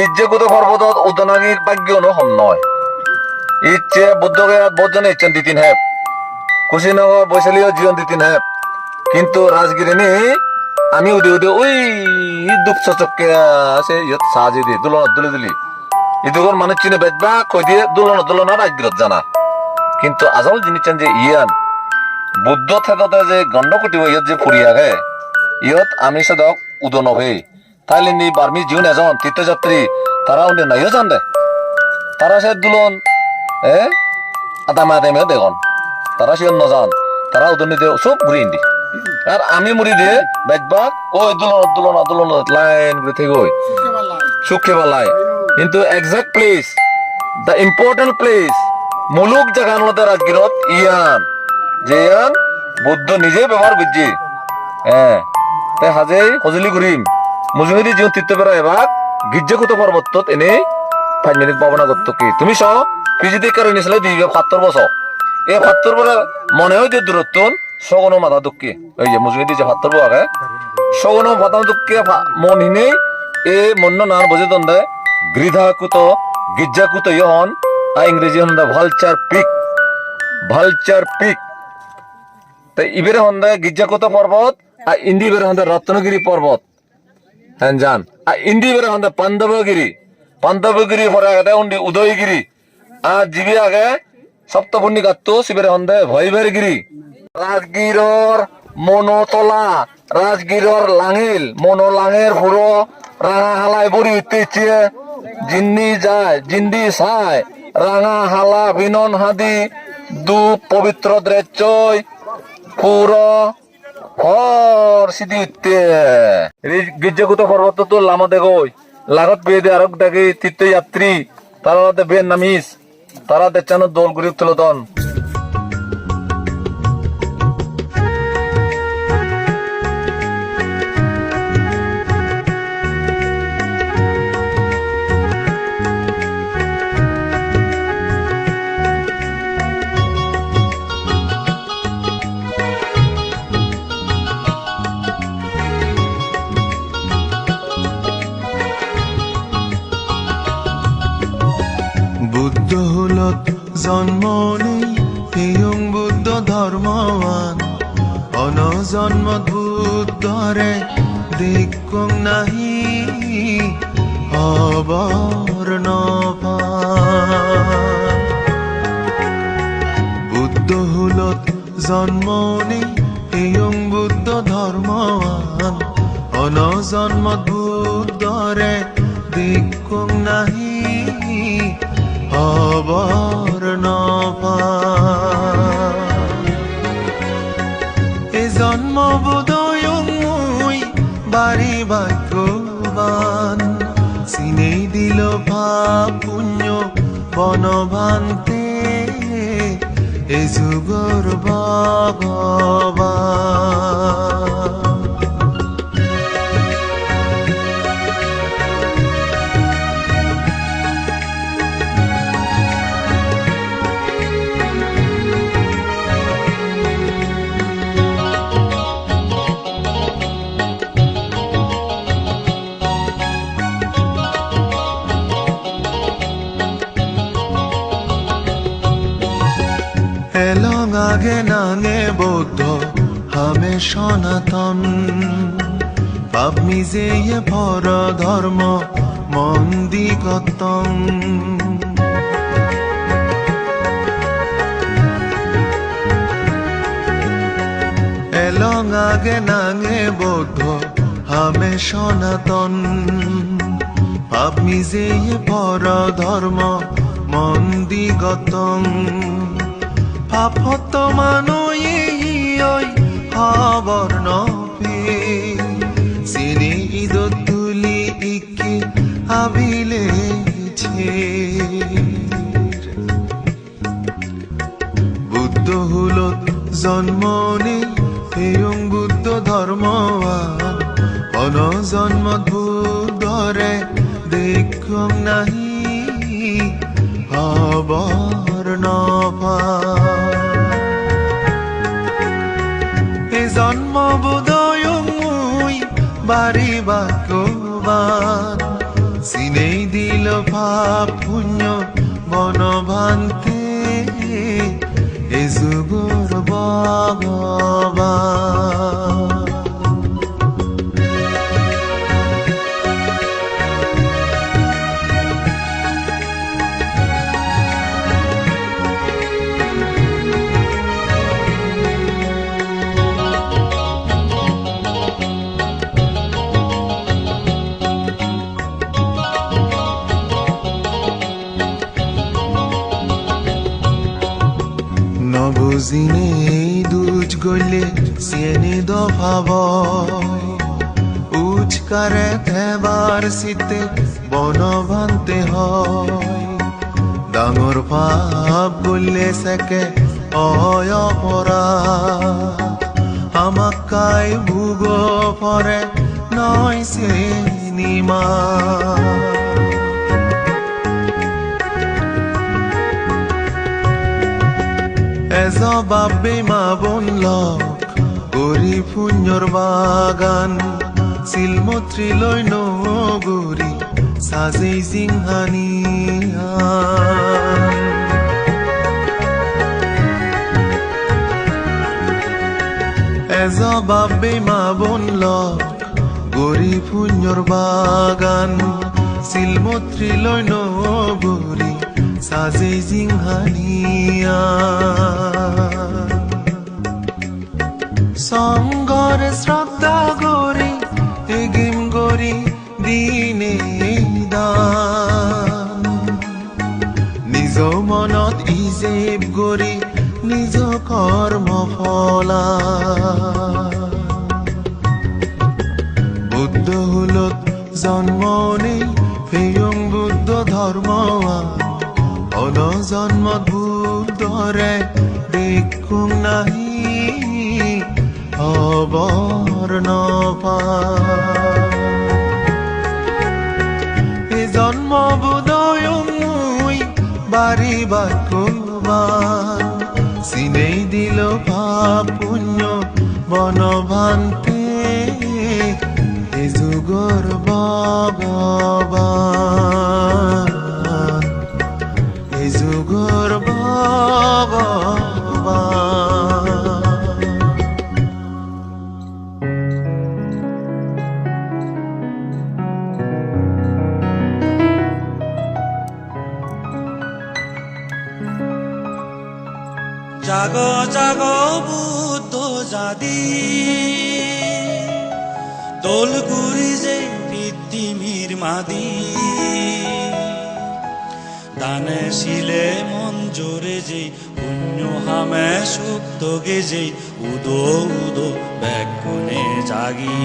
গির্জেগুত পর্বতত উদনাগির ভাগ্য ন হম নয় ইচ্ছে বুদ্ধগয়াত বজ্জনে ইচ্ছেন দিতিন হেপ। কুশিনগর বৈশালীয় জীবন দিতিন হেপ। কিন্তু রাজগিরি নি আমি উদে উদে ওই দুঃখ চচককে আছে, ইয়ত সাহায্য দিয়ে দুলন দুলি দুলি। ইদুগর মানুষ চিনে বেচবা কই দিয়ে দুলন দুলনা রাজগিরত জানা। কিন্তু আসল জিনিস যে ইয়ান, বুদ্ধ থেদতে যে গণ্ড কুটিব ইয়ত যে ফুরিয়া গে ইয়ত আমি সদক উদন হয়ে তাইলে নি বার্মি জীবন এজন তীর্থযাত্রী তারা উনি নাইও জান দে। তারা সে দুলন, এ? আদামা আদামে দেখুন তারা সে নজান। তারা উদনি দে সব ঘুরি ইন্দি। আর আমি মুড়ি দিয়ে বেচবা ওই দুলন দুলন দুলন, লাইন করে থেকে ওই সুখে বালাই। কিন্তু exact place the important place মুলুক জায়গার মধ্যে রাজগিরত ইয়ান। যে ইয়ান বুদ্ধ নিজে ব্যবহার করছে হ্যাঁ তাই হাজে সজুলি ঘুরিম মুজুমিদি জীবন তীর্থ বেড়া এবার গির্জাকুত পর্বতত এনে পাঁচ মিনিট পাবনা করত কি? তুমি স পিজিতে কারণে নিছিলে দুই সাত্তর বছর। এই সাত্তর বলে মনে হয় যে দূরত্ব সগন মাথা দুঃখী। ওই যে মুজুমিদি যে সাত্তর আগে সগন মাথা দুঃখী মন হিনেই এ মন্ন নান বুঝে দন্দে গৃধাকুত, গির্জাকুত ইহন আর ইংরেজি হন ভালচার পিক। Vulture pick. তো ইবেরে হন্দে গির্জাকুত পর্বত আর ইন্দি বেরে হন্দে রত্নগিরি পর্বত। হ্যাঁ আর ইন্দি বেরে হন্দে পাণ্ডবগিরি পাণ্ডবগিরি পরে আগে উন্ডি উদয়গিরি। আর জিবি আগে সপ্তপুণ্যি গাত্তু শিবের হন্দে ভৈবেরগিরি রাজগিরর মনোতলা, রাজগিরর লাঙিল মনো লাঙের পুরো রাঙা হালাই বড়ি উঠতেছে জিন্দি যায়, জিন্দি সায়। রাঙা হালা বিনন হাদি, দু পবিত্র দ্রেচয় পুরো হর পর্বত তো লামা দেখোই লাগত বিয়ে দিয়ে আরক দেখি তীর্থযাত্রী। তারা বেন নামিস। তারা দেখছানো দোল গরিব তুলতন হলত জন্ম নেই হিয়ং বুদ্ধ ধর্মৱান অনজন্মত বুদ্ধৰে দিক্কং নাহি অবৰ্ণ বুদ্ধ হলত জন্ম নেই হিয়ং বুদ্ধ ধৰ্মৱান অনজন্মত বুদ্ধৰে দিক্কং নাহি, অবর্ণ পুণ্য বনভান্তে এ যুগর ভগবান আগে নাঙে বৌদ্ধ হামে সনাতন। পাপ মিজে ভর ধর্ম মন্দিগতং এলং আগে নাঙে বৌদ্ধ হামে সনাতন। পাপ মিজে ভর ধর্ম মন্দিগতং পাপত মানুই হবর্ণ সিনে ঈদত তুলি ইকে আবিলেছে বুদ্ধ হলত জন্ম নেই এয়ং বুদ্ধ ধর্মৱান অনজন্মত বুদ্ধৰে দেখং নাহি অবর্ণ এ বাড়ি ভাগ্যবান সিনেই দিল ভাব পুণ্য বনভান্তে। এ যুগর ভগবান গলে সিয়েনি দফাব। উচকারে থেবার শীতে বনভান্তে হয়। ডাঙর পাপ গলে সেকে অয় পরা আমাক কাই ভুগ পরে নয় সে নিমা এজবাব বেমা বনলক গরি পুণ্যর বাগান। শিলমত্রি লৈ নগরি, সাজেই জিংহানি এজবাব বেমা বনলক গরি পুণ্যর বাগান। শিলমত্রি লৈ নগরি সাজে জিংহানিয়া। সংগর শ্রদ্ধা গরি এগিম গরি দিনে দান নিজ মনত ইজেব গৰি নিজ কৰ্ম ফলা বুদ্ধ হুলত জন্ম নেই ফেয়ং বুদ্ধ ধৰ্ম অন জন্মত বুদ্ধৰে দেখোঁ নাহি অবৰ্ণ পা এ জন্ম বোধয় মুই বাড়ি বাকুবান সিনেই দিল পাপ পুণ্য বনভান্তে। এ যুগর ভগবান জাগ জাগ বুদ্ধ জাদি দোলগুড়ি যে পৃথিবীর মাদি দানে শিলে মন জোরে যে পুণ্য হামে সুক্ত গেজে উদো উদো ব্যাকুনে জাগি।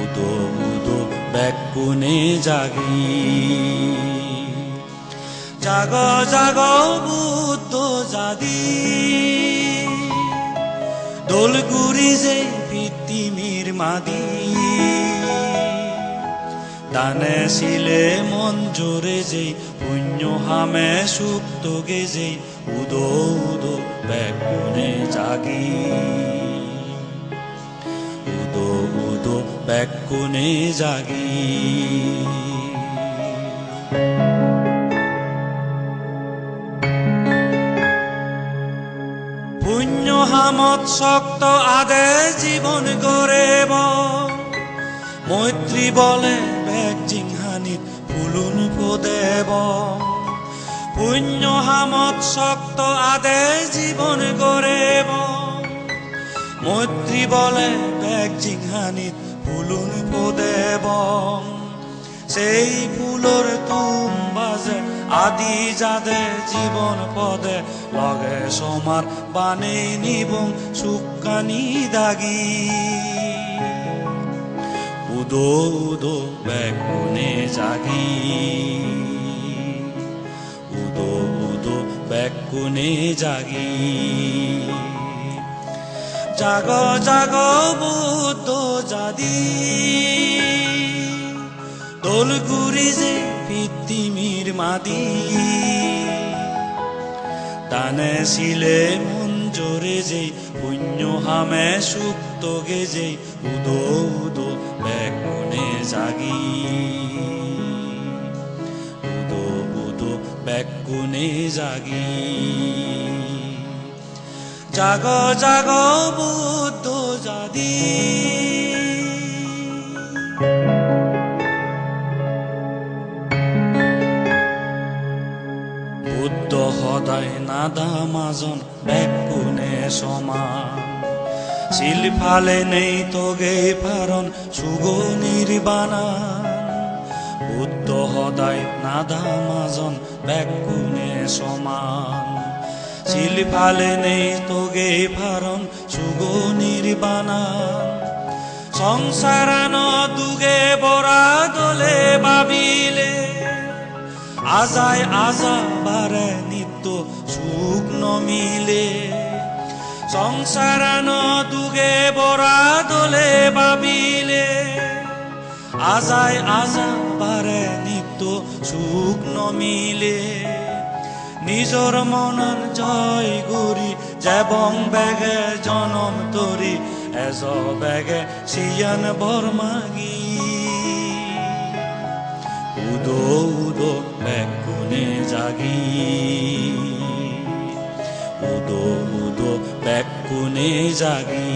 উদো উদো ব্যাকুনে জাগি। জাগ জাগ বুদ্ধ জাদি দোলগুড়ি যে পৃথিবীর মাদি দানে শিলে মন জোরে যে, পুণ্য হামে সুক্ত গেজে, উদো উদো ব্যাকুনে জাগি। উদো উদো ব্যাকুনে জাগি। শক্ত আদে জীবন গড়েব। মৈত্রী বলে, বেগ জিংহানিত ফুলুন দেব পুণ্য হামত শক্ত আদে জীবন গড়েব। মৈত্রী বলে, বেগ জিংহানিত ফুলুন দেব সেই ফুলর তুম বাজে আদি যাদে জীবন পদে লগে সমার বানে নিবং সুকানি দাগি। উদো উদো বেগুনে জাগি। উদো উদো বেগুনে জাগি। জাগ জাগ বুদ্ধ জাদি। দোলগুড়ি যে পৃথিবীর মাদি টানে শিলে মন জোরে যে, পুণ্য হামে সুক্ত গেজে, উদো উদো বেগুনে জাগি। উদো উদো বেকুনে জাগি। জাগ জাগ বুদ্ধ জাদি। সদায় নাদা মাজন বেকুনে সমান। শিলফালে নেই তোগে ফারণ সুগনির বানান বুদ্ধ সদায় নাদা মাজন বেকুনে সমান। শিলফালে নেই তোগে ফারণ সুগনির বানান সংসারান দুগে বরা দলে ভাবিলে আজায় আজা বারে নিত্য সুখ নমিলে সংসারান দুগে বরা দলে ভাবিলে আজায় আজা বারে নিত্য সুখ নমিলে নিজর মনন জয় গুরি যেবং বেগে জনম তরি, এজ বেগে সিয়ান বর্মাগী উদো উদো বেকুনে জাগি। উদো উদো বেকুনে জাগি।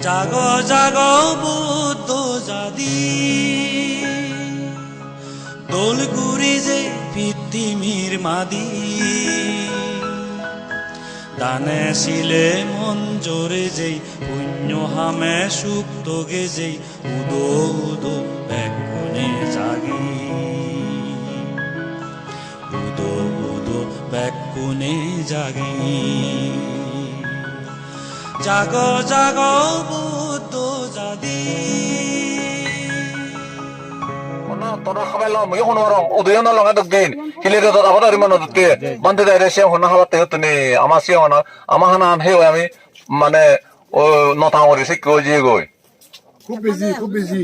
জাগ জাগ, বুদ্ধ জাদি। দোলগুড়ি যে পৃথিবীর মাদি। দানে শিলে মন জোরে যেই, পুণ্য হামে সুখ তোগে যেই উদো উদো বেকুনে জাগি। বেকুনে জাগি জাগ জাগ Buddha জাদি hono rong odo yo no longa dok din kile do da bada rimano dutte bande da reshe honna haba te hotni ama si ama hana he আমি মানে ও নতা সে খুব বেশি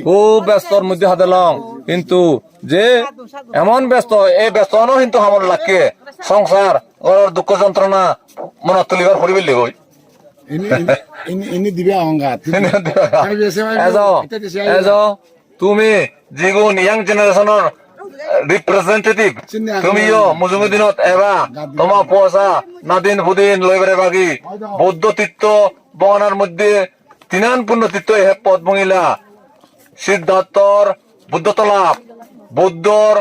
খুব ব্যস্তর মধ্যে হাতে লং। কিন্তু যে এমন ব্যস্ত এই ব্যস্ত কিন্তু আমার লাগে। সংসার ওর দুঃখ যন্ত্রণা মনে তুলিবার পরিবেশ লিগই তুমি যিগুণ ইয়াং জেনারেশনৰ ৰিপ্ৰেজেন্টেটিভ তুমিও মুজুমি দিনত এবা তোমার পয়সা নাদিন ফুদিন লৈ বেড়ে বাগি বৌদ্ধ তীর্থ বহনার মধ্যে তিনান পূর্ণ তীর্থ হে পদ মহিলা সিদ্ধার্থর বুদ্ধতলাপ, বুদ্ধর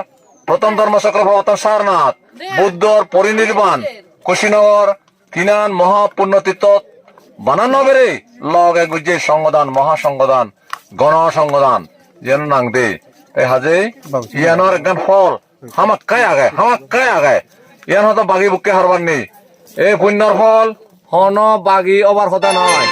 প্রথম ধর্মচক্র ভগবতন সারনাথ, বুদ্ধর পরিনির্বাণ, কুশীনগর, তিনান মহাপূর্ণ তীর্থ বানানো বেড়ে লগ গুজে সংগদান, মহাসংগদান, গণসংগদান, যেন নাং দে। হাজে, ইয়ানোর একদম ফল হামাক কাই আগে, হামাক কাই আগে। ইয়ান হতো বাগি বুকে হারবার নেই। এই পুণ্যর ফল হন বাগি অবার কথা নয়